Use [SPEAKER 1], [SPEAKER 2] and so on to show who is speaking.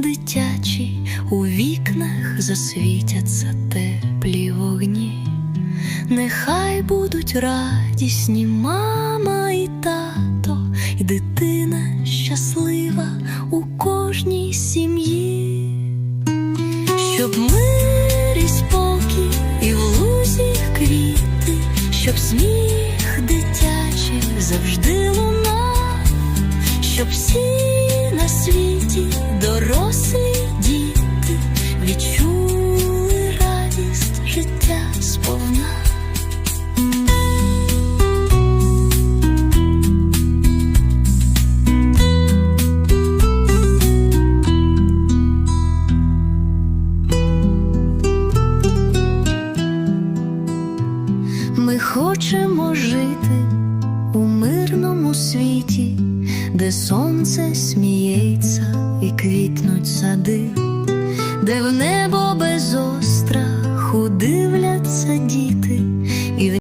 [SPEAKER 1] дитячі, у вікнах засвітяться теплі вогні. Нехай будуть радісні мама і тато, і дитина щаслива у кожній сім'ї, щоб мир і спокій, і в лузі квіти, щоб сміх дитячий завжди лунав, щоб всі на світі дорослі діти відчули радість життя сповна. Ми хочемо жити у мирному світі, де сонце сміється і квітнуть сади, де в небо без остраху дивляться діти,